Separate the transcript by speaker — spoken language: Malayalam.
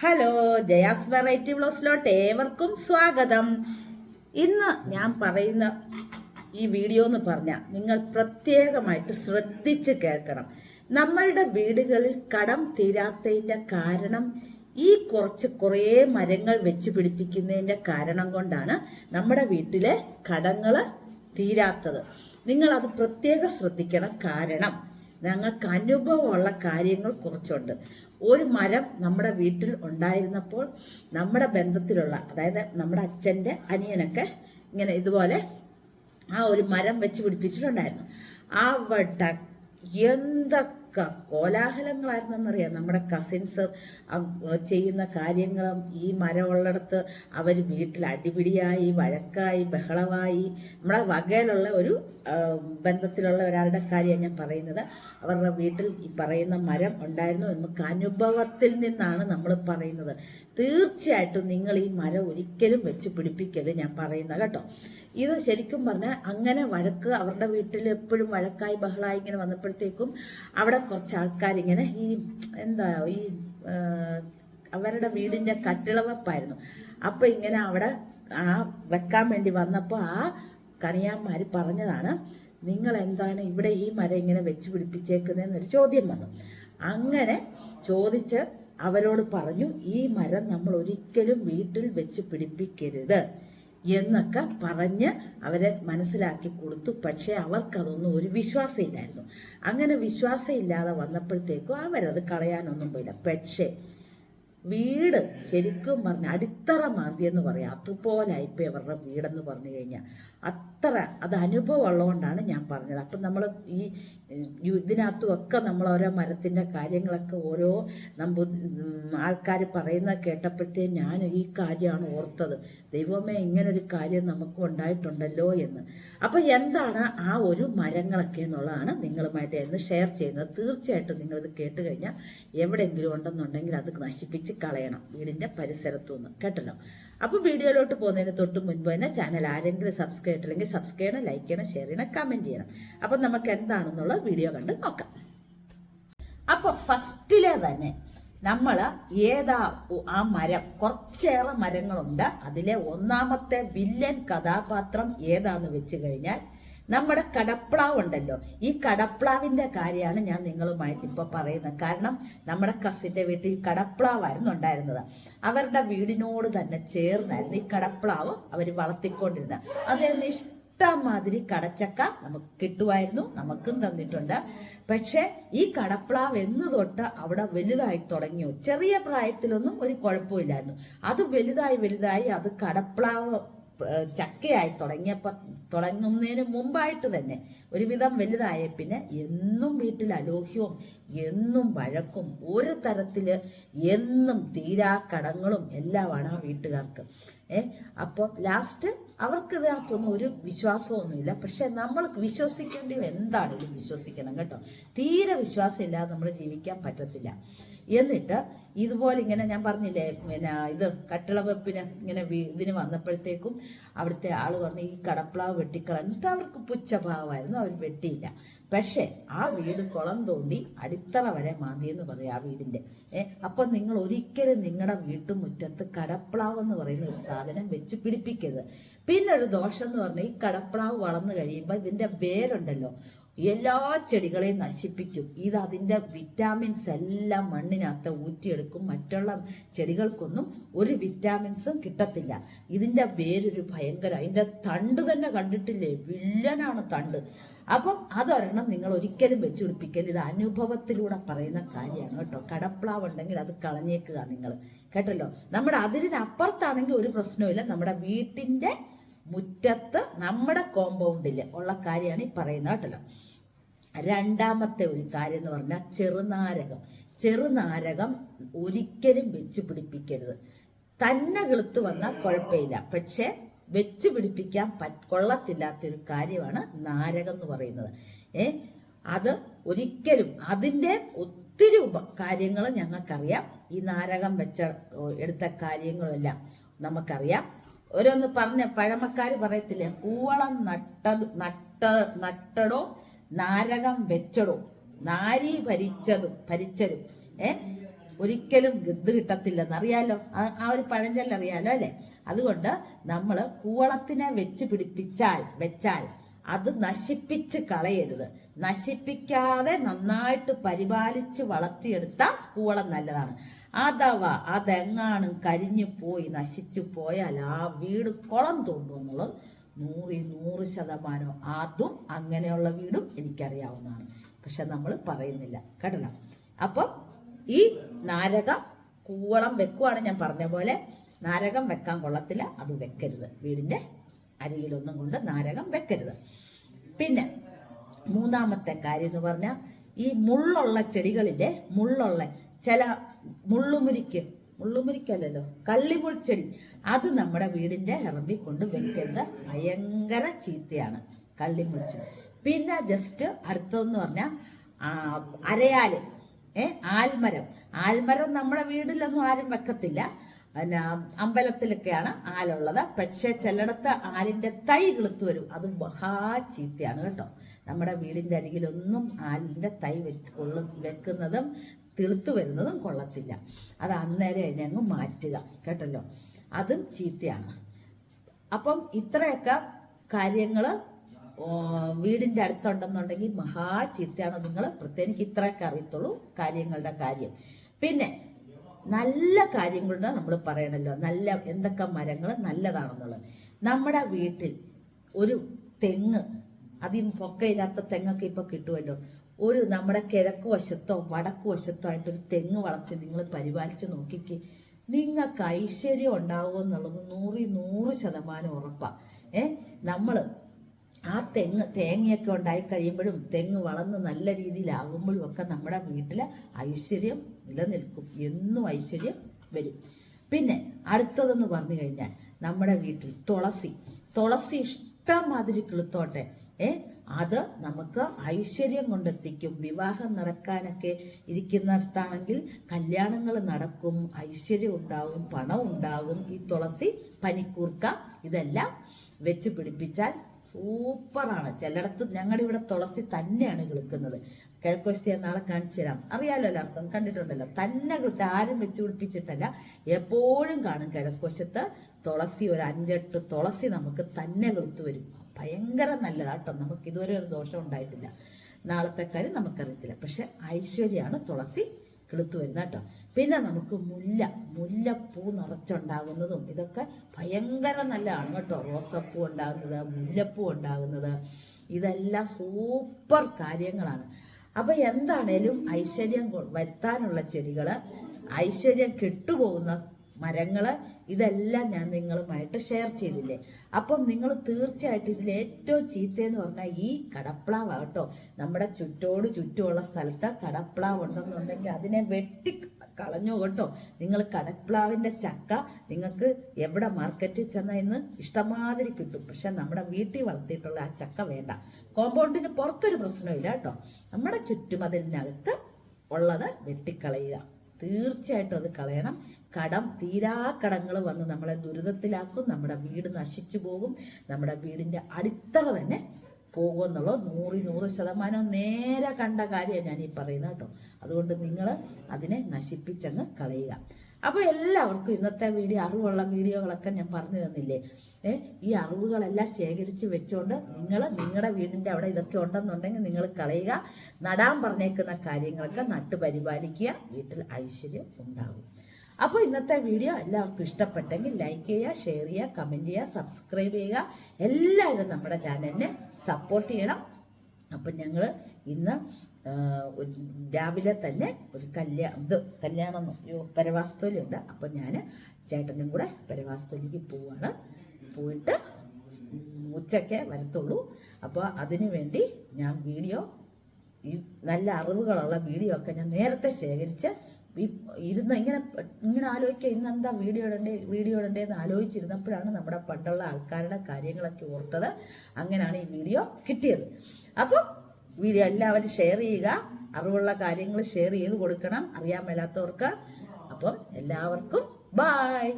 Speaker 1: ഹലോ ജയാസ് വെറൈറ്റി വ്ലോസിലോട്ട് ഏവർക്കും സ്വാഗതം. ഇന്ന് ഞാൻ പറയുന്ന ഈ വീഡിയോ എന്ന് പറഞ്ഞാൽ നിങ്ങൾ പ്രത്യേകമായിട്ട് ശ്രദ്ധിച്ച് കേൾക്കണം. നമ്മളുടെ വീടുകളിൽ കടം തീരാത്തതിന്റെ കാരണം ഈ കുറച്ച് കുറേ മരങ്ങൾ വെച്ച് പിടിപ്പിക്കുന്നതിന്റെ കാരണം കൊണ്ടാണ് നമ്മുടെ വീട്ടിലെ കടങ്ങൾ തീരാത്തത്. നിങ്ങളത് പ്രത്യേകം ശ്രദ്ധിക്കണം. കാരണം ഞങ്ങൾക്ക് അനുഭവമുള്ള കാര്യങ്ങൾ കുറച്ചുണ്ട്. ഒരു മരം നമ്മുടെ വീട്ടിൽ ഉണ്ടായിരുന്നപ്പോൾ നമ്മുടെ ബന്ധത്തിലുള്ള അതായത് നമ്മുടെ അച്ഛന്റെ അനിയനൊക്കെ ഇങ്ങനെ ഇതുപോലെ ആ ഒരു മരം വെച്ച് പിടിപ്പിച്ചിട്ടുണ്ടായിരുന്നു. അവിടെ എന്തൊക്കെ കോലാഹലങ്ങളായിരുന്നെന്നറിയാം. നമ്മുടെ കസിൻസ് ചെയ്യുന്ന കാര്യങ്ങളും ഈ മരമുള്ളിടത്ത് അവർ വീട്ടിൽ അടിപിടിയായി വഴക്കായി ബഹളമായി നമ്മുടെ വകയിലുള്ള ഒരു ബന്ധത്തിലുള്ള ഒരാളുടെ കാര്യമാണ് ഞാൻ പറയുന്നത്. അവരുടെ വീട്ടിൽ ഈ പറയുന്ന മരം ഉണ്ടായിരുന്നു നമുക്ക് അനുഭവത്തിൽ നിന്നാണ് നമ്മൾ പറയുന്നത്. തീർച്ചയായിട്ടും നിങ്ങൾ ഈ മരം ഒരിക്കലും വെച്ച് പിടിപ്പിക്കരുത് ഞാൻ പറയുന്നത് കേട്ടോ. ഇത് ശരിക്കും പറഞ്ഞാൽ അങ്ങനെ വഴക്ക് അവരുടെ വീട്ടിൽ എപ്പോഴും വഴക്കായി ബഹളായി ഇങ്ങനെ വന്നപ്പോഴത്തേക്കും അവിടെ കുറച്ച് ആൾക്കാരിങ്ങനെ ഈ എന്താ ഈ അവരുടെ വീടിന്റെ കട്ടിളവപ്പായിരുന്നു. അപ്പോൾ ഇങ്ങനെ അവിടെ ആ വെക്കാൻ വേണ്ടി വന്നപ്പോൾ ആ കണിയാന്മാർ പറഞ്ഞതാണ് നിങ്ങൾ എന്താണ് ഇവിടെ ഈ മരം ഇങ്ങനെ വെച്ച് പിടിപ്പിച്ചേക്കുന്നതെന്നൊരു ചോദ്യം വന്നു. അങ്ങനെ ചോദിച്ച് അവരോട് പറഞ്ഞു ഈ മരം നമ്മൾ ഒരിക്കലും വീട്ടിൽ വെച്ച് പിടിപ്പിക്കരുത്. എന്നൊക്കെ പറഞ്ഞ് അവരെ മനസ്സിലാക്കി കൊടുത്തു. പക്ഷേ അവർക്കതൊന്നും ഒരു വിശ്വാസമില്ലായിരുന്നു. അങ്ങനെ വിശ്വാസമില്ലാതെ വന്നപ്പോഴത്തേക്കും അവരത് കളയാനൊന്നും പോയില്ല. പക്ഷേ വീട് ശരിക്കും പറഞ്ഞ അടിത്തറ മാന്തി എന്ന് പറയാം അതുപോലായിപ്പോയി അവരുടെ വീടെന്ന് പറഞ്ഞു കഴിഞ്ഞാൽ അത്ര അത് അനുഭവം ഉള്ളതുകൊണ്ടാണ് ഞാൻ പറഞ്ഞത്. അപ്പം നമ്മൾ ഈ ഇതിനകത്തും ഒക്കെ നമ്മൾ ഓരോ മരത്തിന്റെ കാര്യങ്ങളൊക്കെ ഓരോ നമ്പു ആൾക്കാർ പറയുന്നത് കേട്ടപ്പോഴത്തേ ഞാൻ ഈ കാര്യമാണ് ഓർത്തത്. ദൈവമേ ഇങ്ങനൊരു കാര്യം നമുക്ക് ഉണ്ടായിട്ടുണ്ടല്ലോ എന്ന്. അപ്പോൾ എന്താണ് ആ ഒരു മരങ്ങളൊക്കെ എന്നുള്ളതാണ് നിങ്ങളുമായിട്ട് എന്ന് ഷെയർ ചെയ്യുന്നത്. തീർച്ചയായിട്ടും നിങ്ങളിത് കേട്ട് കഴിഞ്ഞാൽ എവിടെയെങ്കിലും ഉണ്ടെന്നുണ്ടെങ്കിൽ അത് നശിപ്പിച്ച് കളയണം വീടിന്റെ പരിസരത്തു നിന്ന് കേട്ടല്ലോ? അപ്പോൾ വീഡിയോയിലോട്ട് പോകുന്നതിന് തൊട്ട് മുൻപ് തന്നെ ചാനൽ ആരെങ്കിലും സബ്സ്ക്രൈബ് ചെയ്തിട്ടില്ലെങ്കിൽ സബ്സ്ക്രൈബ് ചെയ്യണം ലൈക്ക് ചെയ്യണം ഷെയർ ചെയ്യണം കമന്റ് ചെയ്യണം. അപ്പം നമുക്ക് എന്താണെന്നുള്ളത് വീഡിയോ കണ്ട് നോക്കാം. അപ്പോൾ ഫസ്റ്റിലെ തന്നെ നമ്മൾ ഏതാ ആ മരം കുറച്ചേറെ മരങ്ങളുണ്ട്. അതിലെ ഒന്നാമത്തെ വില്ലൻ കഥാപാത്രം ഏതാന്ന് വെച്ച് കഴിഞ്ഞാൽ നമ്മുടെ കടപ്ലാവ് ഉണ്ടല്ലോ ഈ കടപ്ലാവിന്റെ കാര്യമാണ് ഞാൻ നിങ്ങളുമായിട്ട് ഇപ്പൊ പറയുന്നത്. കാരണം നമ്മുടെ കസിന്റെ വീട്ടിൽ കടപ്ലാവായിരുന്നു ഉണ്ടായിരുന്നത്. അവരുടെ വീടിനോട് തന്നെ ചേർന്നായിരുന്നു ഈ കടപ്ലാവ് അവർ വളർത്തിക്കൊണ്ടിരുന്നത്. അതിൽ ഇഷ്ടമാതിരി കടച്ചക്ക നമുക്ക് കിട്ടുമായിരുന്നു നമുക്കും തന്നിട്ടുണ്ട്. പക്ഷെ ഈ കടപ്ലാവ് എന്ന് തൊട്ട് അവിടെ വലുതായി തുടങ്ങിയോ? ചെറിയ പ്രായത്തിലൊന്നും ഒരു കുഴപ്പമില്ലായിരുന്നു. അത് വലുതായി വലുതായി അത് കടപ്ലാവ് ചക്കയായി തുടങ്ങിയപ്പോൾ തുടങ്ങുന്നതിന് മുമ്പായിട്ട് തന്നെ ഒരുവിധം വലുതായ പിന്നെ എന്നും വീട്ടിൽ അലോഹ്യവും എന്നും വഴക്കും ഒരു തരത്തിൽ എന്നും തീരാ കടങ്ങളും എല്ലാമാണ് ആ വീട്ടുകാർക്ക്. ഏ അപ്പോൾ ലാസ്റ്റ് അവർക്ക് ഇതിനകത്തൊന്നും ഒരു വിശ്വാസമൊന്നുമില്ല. പക്ഷെ നമ്മൾ വിശ്വസിക്കേണ്ടി എന്താണെങ്കിലും വിശ്വസിക്കണം കേട്ടോ? തീരെ വിശ്വാസമില്ലാതെ നമ്മൾ ജീവിക്കാൻ പറ്റത്തില്ല. എന്നിട്ട് ഇതുപോലെ ഇങ്ങനെ ഞാൻ പറഞ്ഞില്ലേ പിന്നെ ഇത് കട്ടിള വെപ്പിന് ഇങ്ങനെ ഇതിന് വന്നപ്പോഴത്തേക്കും അവിടുത്തെ ആൾ പറഞ്ഞ് ഈ കടപ്പ്ളാവ് വെട്ടിക്കളഞ്ഞിട്ട് അവർക്ക് പുച്ഛഭാവമായിരുന്നു അവർ വെട്ടിയില്ല. പക്ഷേ ആ വീട് കുളം തോണ്ടി അടിത്തറ വരെ മാന്തി എന്ന് പറയും ആ വീടിന്റെ ഏഹ് അപ്പൊ നിങ്ങൾ ഒരിക്കലും നിങ്ങളുടെ വീട്ടുമുറ്റത്ത് കടപ്ലാവ് എന്ന് പറയുന്ന ഒരു സാധനം വെച്ച് പിടിപ്പിക്കരുത്. പിന്നെ ഒരു ദോഷം എന്ന് പറഞ്ഞാൽ ഈ കടപ്ലാവ് വളർന്നു കഴിയുമ്പോൾ ഇതിന്റെ വേരുണ്ടല്ലോ. എല്ലാ ചെടികളെയും നശിപ്പിക്കും. ഇത് അതിന്റെ വിറ്റാമിൻസ് എല്ലാം മണ്ണിനകത്ത് ഊറ്റിയെടുക്കും. മറ്റുള്ള ചെടികൾക്കൊന്നും ഒരു വിറ്റാമിൻസും കിട്ടത്തില്ല. ഇതിന്റെ വേരൊരു ഭയങ്കര ഇതിന്റെ തണ്ട് തന്നെ കണ്ടിട്ടില്ലേ? വില്ലനാണ് തണ്ട്. അപ്പം അതൊരെണ്ണം നിങ്ങൾ ഒരിക്കലും വെച്ച് പിടിപ്പിക്കരുത്. ഇത് അനുഭവത്തിലൂടെ പറയുന്ന കാര്യമാണ് കേട്ടോ. കടപ്ലാവ് ഉണ്ടെങ്കിൽ അത് കളഞ്ഞേക്കുക നിങ്ങൾ. കേട്ടല്ലോ? നമ്മുടെ അതിരിനപ്പുറത്താണെങ്കിൽ ഒരു പ്രശ്നവുമില്ല. നമ്മുടെ വീട്ടിന്റെ മുറ്റത്ത് നമ്മുടെ കോമ്പൗണ്ടിൽ ഉള്ള കാര്യമാണ് ഈ പറയുന്നത് കേട്ടല്ലോ? രണ്ടാമത്തെ ഒരു കാര്യം എന്ന് പറഞ്ഞാൽ ചെറുനാരകം. ചെറുനാരകം ഒരിക്കലും വെച്ച് പിടിപ്പിക്കരുത്. തന്നെ കിളുത്ത് വന്നാൽ കുഴപ്പമില്ല. പക്ഷേ വെച്ച് പിടിപ്പിക്കാൻ കൊള്ളത്തില്ലാത്തൊരു കാര്യമാണ് നാരകം എന്ന് പറയുന്നത്. ഏ അത് ഒരിക്കലും അതിന്റെ ഒത്തിരി കാര്യങ്ങൾ ഞങ്ങൾക്കറിയാം. ഈ നാരകം വെച്ച എടുത്ത കാര്യങ്ങളെല്ലാം നമുക്കറിയാം. ഓരോന്ന് പറഞ്ഞ പഴമക്കാർ പറയത്തില്ലേ കൂവളം നട്ടത് നട്ട നട്ടടോ നാരകം വെച്ചടും നാരി ഭരിച്ചതും ഭരിച്ചതും ഏ? ഒരിക്കലും ഗദ്ദ് കിട്ടത്തില്ലെന്ന് അറിയാലോ ആ- ആ ഒരു പഴഞ്ചൊല്ലറിയാലോ അല്ലെ? അതുകൊണ്ട് നമ്മൾ കൂവളത്തിനെ വെച്ച് പിടിപ്പിച്ചാൽ വെച്ചാൽ അത് നശിപ്പിച്ച് കളയരുത്. നശിപ്പിക്കാതെ നന്നായിട്ട് പരിപാലിച്ച് വളർത്തിയെടുത്ത കൂവളം നല്ലതാണ്. അഥവാ അതെങ്ങാനും കരിഞ്ഞു പോയി നശിച്ചു പോയാൽ ആ വീട് കുളം തോണ്ടും എന്നുള്ളത് നൂറിൽ നൂറ് ശതമാനം അതും അങ്ങനെയുള്ള വീടും എനിക്കറിയാവുന്നതാണ്. പക്ഷെ നമ്മൾ പറയുന്നില്ല. കേട്ടല്ലോ? അപ്പം ഈ നാരകം കൂവളം വെക്കുവാണ് ഞാൻ പറഞ്ഞ പോലെ. നാരകം വെക്കാൻ കൊള്ളത്തില്ല. അത് വെക്കരുത്. വീടിന്റെ അരികിലൊന്നും കൊണ്ട് നാരകം വെക്കരുത്. പിന്നെ മൂന്നാമത്തെ കാര്യം എന്ന് പറഞ്ഞാൽ ഈ മുള്ളുള്ള ചെടികളിലെ മുള്ളുള്ള ചില മുള്ളുമുരിക്ക് മുള്ളുമുരിക്കല്ലല്ലോ കള്ളിമുൾച്ചെടി അത് നമ്മുടെ വീടിന്റെ ഇറമ്പി കൊണ്ട് വെക്കരുത് ഭയങ്കര ചീത്തയാണ്. കള്ളിമുച്ച് പിന്നെ ജസ്റ്റ് അടുത്തതെന്ന് പറഞ്ഞാൽ അരയാൽ. ഏ ആൽമരം. ആൽമരം നമ്മുടെ വീട്ടിലൊന്നും ആരും വെക്കത്തില്ല. പിന്നെ അമ്പലത്തിലൊക്കെയാണ് ആലുള്ളത്. പക്ഷേ ചിലയിടത്ത് ആലിന്റെ തൈ കിളുത്ത് വരും. അത് മഹാ ചീത്തയാണ് കേട്ടോ. നമ്മുടെ വീടിന്റെ അരികിലൊന്നും ആലിന്റെ തൈ വെച്ച് കൊള്ളു വെക്കുന്നതും തിളുത്തു വരുന്നതും കൊള്ളത്തില്ല. അത് അന്നേരം അതിനെ അങ്ങ് മാറ്റുക. കേട്ടല്ലോ? അതും ചീത്തയാണ്. അപ്പം ഇത്രയൊക്കെ കാര്യങ്ങൾ വീടിന്റെ അടുത്തുണ്ടെന്നുണ്ടെങ്കിൽ മഹാ ചീത്തയാണ് നിങ്ങൾ പ്രത്യേകിച്ച് ഇത്രയൊക്കെ അറിയത്തുള്ളൂ കാര്യങ്ങളുടെ കാര്യം. പിന്നെ നല്ല കാര്യങ്ങളുടെ നമ്മൾ പറയണല്ലോ. നല്ല എന്തൊക്കെ മരങ്ങൾ നല്ലതാണെന്നുള്ളത്. നമ്മുടെ വീട്ടിൽ ഒരു തെങ്ങ് അതിന് പൊക്കയില്ലാത്ത തെങ്ങൊക്കെ ഇപ്പൊ കിട്ടുമല്ലോ. ഒരു നമ്മുടെ കിഴക്ക് വശത്തോ വടക്ക് വശത്തോ ആയിട്ടൊരു തെങ്ങ് വളർത്തി നിങ്ങൾ പരിപാലിച്ച് നോക്കിക്ക്. നിങ്ങൾക്ക് ഐശ്വര്യം ഉണ്ടാവുക എന്നുള്ളത് നൂറിൽ നൂറ് ശതമാനം ഉറപ്പാണ് ഏ? നമ്മൾ ആ തെങ്ങ് തേങ്ങയൊക്കെ ഉണ്ടായി കഴിയുമ്പോഴും തെങ്ങ് വളർന്ന് നല്ല രീതിയിലാകുമ്പോഴും ഒക്കെ നമ്മുടെ വീട്ടിൽ ഐശ്വര്യം നിലനിൽക്കും. എന്നും ഐശ്വര്യം വരും. പിന്നെ അടുത്തതെന്ന് പറഞ്ഞു കഴിഞ്ഞാൽ നമ്മുടെ വീട്ടിൽ തുളസി. തുളസി ഇഷ്ടം മാതിരി കിളുത്തോട്ടെ. ഏ? അത് നമുക്ക് ഐശ്വര്യം കൊണ്ടെത്തിക്കും. വിവാഹം നടക്കാനൊക്കെ ഇരിക്കുന്ന ഇരിക്കുന്നിടത്താണെങ്കിൽ കല്യാണങ്ങൾ നടക്കും ഐശ്വര്യം ഉണ്ടാകും പണം ഉണ്ടാകും ഈ തുളസി പനിക്കൂർക്ക ഇതെല്ലാം വെച്ച് പിടിപ്പിച്ചാൽ സൂപ്പറാണ്. ചിലയിടത്ത് ഞങ്ങളുടെ ഇവിടെ തുളസി തന്നെയാണ് കിളുക്കുന്നത്. കിഴക്കോശത്തി നാളെ കാണിച്ചു തരാം. അറിയാലോ എല്ലാവർക്കും കണ്ടിട്ടുണ്ടല്ലോ. തന്നെ കിളുത്ത് ആരും വെച്ച് പിടിപ്പിച്ചിട്ടല്ല. എപ്പോഴും കാണും കിഴക്കോശത്ത് തുളസി ഒരു അഞ്ചെട്ട് തുളസി നമുക്ക് തന്നെ കിളുത്ത് വരും. ഭയങ്കര നല്ലതാട്ടോ നമുക്ക് ഇതുവരെ ഒരു ദോഷം ഉണ്ടായിട്ടില്ല. നാളത്തെ കാര്യം നമുക്കറിയത്തില്ല. പക്ഷെ ഐശ്വര്യമാണ് തുളസി കെളുത്തു വരുന്നത് കേട്ടോ പിന്നെ നമുക്ക് മുല്ല മുല്ലപ്പൂ നിറച്ചുണ്ടാകുന്നതും ഇതൊക്കെ ഭയങ്കര നല്ലതാണ് കേട്ടോ. റോസപ്പൂ ഉണ്ടാകുന്നത് മുല്ലപ്പൂ ഉണ്ടാകുന്നത്. ഇതെല്ലാം സൂപ്പർ കാര്യങ്ങളാണ്. അപ്പൊ എന്താണേലും ഐശ്വര്യം വരുത്താനുള്ള ചെടികൾ ഐശ്വര്യം കെട്ടുപോകുന്ന മരങ്ങൾ ഇതെല്ലാം ഞാൻ നിങ്ങളുമായിട്ട് ഷെയർ ചെയ്തില്ലേ? അപ്പം നിങ്ങൾ തീർച്ചയായിട്ടും ഇതിൽ ഏറ്റവും ചീത്തയെന്ന് പറഞ്ഞാൽ ഈ കടപ്ലാവ് കേട്ടോ. നമ്മുടെ ചുറ്റോട് ചുറ്റുമുള്ള സ്ഥലത്ത് കടപ്ലാവ് ഉണ്ടെന്നുണ്ടെങ്കിൽ അതിനെ വെട്ടി കളഞ്ഞു കേട്ടോ. നിങ്ങൾ കടപ്ലാവിന്റെ ചക്ക നിങ്ങൾക്ക് എവിടെ മാർക്കറ്റിൽ ചെന്നാൽ ഇന്ന് ഇഷ്ടമാതിരി കിട്ടും. പക്ഷെ നമ്മുടെ വീട്ടിൽ വളർത്തിയിട്ടുള്ള ആ ചക്ക വേണ്ട. കോമ്പൗണ്ടിന് പുറത്തൊരു പ്രശ്നമില്ല കേട്ടോ. നമ്മുടെ ചുറ്റുമതിലിനകത്ത് ഉള്ളത് വെട്ടിക്കളയുക. തീർച്ചയായിട്ടും അത് കളയണം. കടം തീരാ കടങ്ങൾ വന്ന് നമ്മളെ ദുരിതത്തിലാക്കും നമ്മുടെ വീട് നശിച്ചു പോകും നമ്മുടെ വീടിന്റെ അടിത്തറ തന്നെ പോകുമെന്നുള്ളത് നൂറി നൂറ് ശതമാനം നേരെ കണ്ട കാര്യമാണ് ഞാൻ ഈ പറയുന്നത് കേട്ടോ. അതുകൊണ്ട് നിങ്ങൾ അതിനെ നശിപ്പിച്ചങ്ങ് കളയുക. അപ്പോൾ എല്ലാവർക്കും ഇന്നത്തെ വീഡിയോ അറിവുള്ള വീഡിയോകളൊക്കെ ഞാൻ പറഞ്ഞു തന്നില്ലേ? ഏ ഈ അറിവുകളെല്ലാം ശേഖരിച്ച് വെച്ചുകൊണ്ട് നിങ്ങൾ നിങ്ങളുടെ വീടിന്റെ അവിടെ ഇതൊക്കെ ഉണ്ടെന്നുണ്ടെങ്കിൽ നിങ്ങൾ കളയുക. നടാൻ പറഞ്ഞേക്കുന്ന കാര്യങ്ങളൊക്കെ നട്ട് പരിപാലിക്കുക വീട്ടിൽ ഐശ്വര്യം ഉണ്ടാകും അപ്പോൾ ഇന്നത്തെ വീഡിയോ എല്ലാവർക്കും ഇഷ്ടപ്പെട്ടെങ്കിൽ ലൈക്ക് ചെയ്യുക ഷെയർ ചെയ്യുക കമന്റ് ചെയ്യുക സബ്സ്ക്രൈബ് ചെയ്യുക. എല്ലാവരും നമ്മുടെ ചാനലിനെ സപ്പോർട്ട് ചെയ്യണം. അപ്പം ഞങ്ങൾ ഇന്ന് രാവിലെ തന്നെ ഒരു കല്യാ ഇത് കല്യാണം പരവാസ്തോലിയുണ്ട് അപ്പം ഞാൻ ചേട്ടനും കൂടെ പരവാസ്തോലിക്ക് പോവാണ്. പോയിട്ട് ഉച്ചയ്ക്ക് വരത്തുള്ളൂ. അപ്പോൾ അതിനു വേണ്ടി ഞാൻ വീഡിയോ ഈ നല്ല അറിവുകളുള്ള വീഡിയോ ഒക്കെ ഞാൻ നേരത്തെ ശേഖരിച്ച് ഇരുന്ന് ഇങ്ങനെ ഇങ്ങനെ ആലോചിക്കുക ഇന്ന് എന്താ വീഡിയോ ഇടണ്ടേ വീഡിയോ ഇടണ്ടേ എന്ന് ആലോചിച്ചിരുന്നപ്പോഴാണ് നമ്മുടെ പണ്ടുള്ള ആൾക്കാരുടെ കാര്യങ്ങളൊക്കെ ഓർത്തത്. അങ്ങനെയാണ് ഈ വീഡിയോ കിട്ടിയത്. അപ്പോൾ വീഡിയോ എല്ലാവരും ഷെയർ ചെയ്യുക അറിവുള്ള കാര്യങ്ങൾ ഷെയർ ചെയ്ത് കൊടുക്കണം അറിയാൻ മേലാത്തവർക്ക്. അപ്പം എല്ലാവർക്കും ബായ്.